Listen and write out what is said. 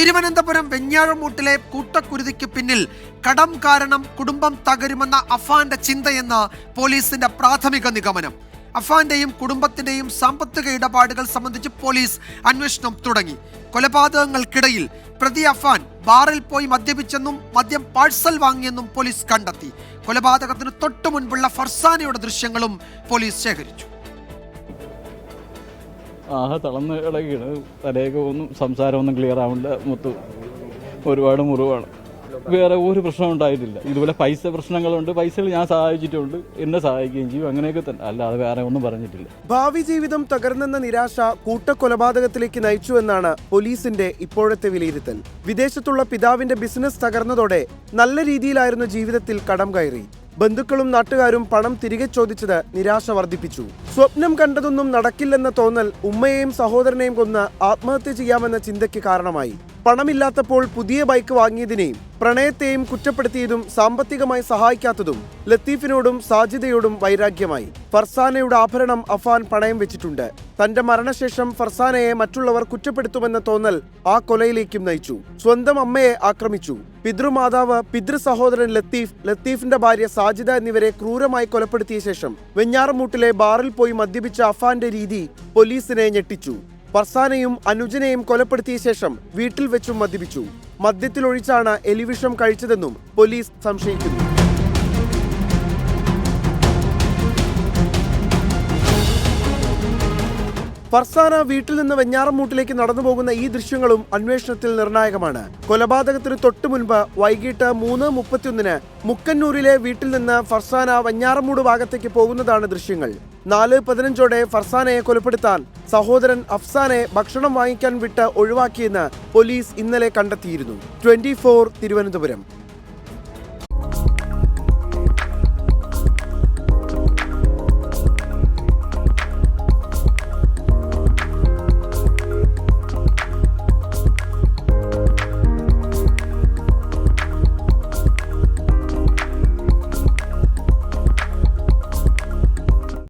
തിരുവനന്തപുരം വെഞ്ഞാറമൂട്ടിലെ കൂട്ടക്കുരുതിക്ക് പിന്നിൽ കടം കാരണം കുടുംബം തകരുമെന്ന അഫാന്റെ ചിന്തയെന്ന് പോലീസിന്റെ പ്രാഥമിക നിഗമനം. അഫാന്റെയും കുടുംബത്തിന്റെയും സാമ്പത്തിക ഇടപാടുകൾ സംബന്ധിച്ച് പോലീസ് അന്വേഷണം തുടങ്ങി. കൊലപാതകങ്ങൾക്കിടയിൽ പ്രതി അഫാൻ ബാറിൽ പോയി മദ്യപിച്ചെന്നും മദ്യം പാഴ്സൽ വാങ്ങിയെന്നും പോലീസ് കണ്ടെത്തി. കൊലപാതകത്തിന് തൊട്ടു മുൻപുള്ള ഫർസാനയുടെ ദൃശ്യങ്ങളും പോലീസ് ശേഖരിച്ചു. ആഹ തളർന്ന് ഇളകിയാണ് തലയൊക്കെ ഒന്നും സംസാരമൊന്നും ക്ലിയർ ആവണ്ട മൊത്തം ഒരുപാട് മുറിവാണ്. വേറെ ഒരു പ്രശ്നം ഉണ്ടായിട്ടില്ല. ഇതുപോലെ പൈസ പ്രശ്നങ്ങളുണ്ട്. പൈസകൾ ഞാൻ സഹായിച്ചിട്ടുണ്ട്. എന്നെ സഹായിക്കുകയും ചെയ്യും. അങ്ങനെയൊക്കെ തന്നെ. അല്ലാതെ വേറെ ഒന്നും പറഞ്ഞിട്ടില്ല. ഭാവി ജീവിതം തകർന്നെന്ന നിരാശ കൂട്ടക്കൊലപാതകത്തിലേക്ക് നയിച്ചുവെന്നാണ് പോലീസിന്റെ ഇപ്പോഴത്തെ വിലയിരുത്തൽ. വിദേശത്തുള്ള പിതാവിന്റെ ബിസിനസ് തകർന്നതോടെ നല്ല രീതിയിലായിരുന്നു ജീവിതത്തിൽ കടം കയറി. ബന്ധുക്കളും നാട്ടുകാരും പണം തിരികെ ചോദിച്ചത് നിരാശ വർദ്ധിപ്പിച്ചു. സ്വപ്നം കണ്ടതൊന്നും നടക്കില്ലെന്ന തോന്നൽ ഉമ്മയെയും സഹോദരനെയും കൊന്ന് ആത്മഹത്യ ചെയ്യാമെന്ന ചിന്തയ്ക്ക് കാരണമായി. പണമില്ലാത്തപ്പോൾ പുതിയ ബൈക്ക് വാങ്ങിയതിനെയും പ്രണയത്തെയും കുറ്റപ്പെടുത്തിയതും സാമ്പത്തികമായി സഹായിക്കാത്തതും ലത്തീഫിനോടും സാജിദയോടും വൈരാഗ്യമായി. ഫർസാനയുടെ ആഭരണം അഫാൻ പണയം വെച്ചിട്ടുണ്ട്. തന്റെ മരണശേഷം ഫർസാനയെ മറ്റുള്ളവർ കുറ്റപ്പെടുത്തുമെന്ന തോന്നൽ ആ കൊലയിലേക്കും നയിച്ചു. സ്വന്തം അമ്മയെ ആക്രമിച്ചു. പിതൃമാതാവ് പിതൃ സഹോദരൻ ലത്തീഫ് ലത്തീഫിന്റെ ഭാര്യ സാജിദ എന്നിവരെ ക്രൂരമായി കൊലപ്പെടുത്തിയ ശേഷം വെഞ്ഞാറമൂട്ടിലെ ബാറിൽ പോയി മദ്യപിച്ച അഫാന്റെ രീതി പോലീസിനെ ഞെട്ടിച്ചു. ഫർസാനയും അനുജനെയും കൊലപ്പെടുത്തിയ ശേഷം വീട്ടിൽ വെച്ചും മദ്യപിച്ചു. മദ്യത്തിലൊഴിച്ചാണ് എലിവിഷം കഴിച്ചതെന്നും പോലീസ് സംശയിക്കുന്നു. ഫർസാന വീട്ടിൽ നിന്ന് വെഞ്ഞാറമൂട്ടിലേക്ക് നടന്നു പോകുന്ന ഈ ദൃശ്യങ്ങളും അന്വേഷണത്തിൽ നിർണായകമാണ്. കൊലപാതകത്തിന് തൊട്ടു മുൻപ് വൈകിട്ട് മൂന്ന് മുപ്പത്തിയൊന്നിന് മുക്കന്നൂരിലെ വീട്ടിൽ നിന്ന് ഫർസാന വെഞ്ഞാറമൂട് ഭാഗത്തേക്ക് പോകുന്നതാണ് ദൃശ്യങ്ങൾ. നാല് പതിനഞ്ചോടെ ഫർസാനയെ കൊലപ്പെടുത്താൻ സഹോദരൻ അഫ്സാനെ ഭക്ഷണം വാങ്ങിക്കാൻ വിട്ട് ഒഴിവാക്കിയെന്ന് പോലീസ് ഇന്നലെ കണ്ടെത്തിയിരുന്നു. ട്വന്റി തിരുവനന്തപുരം.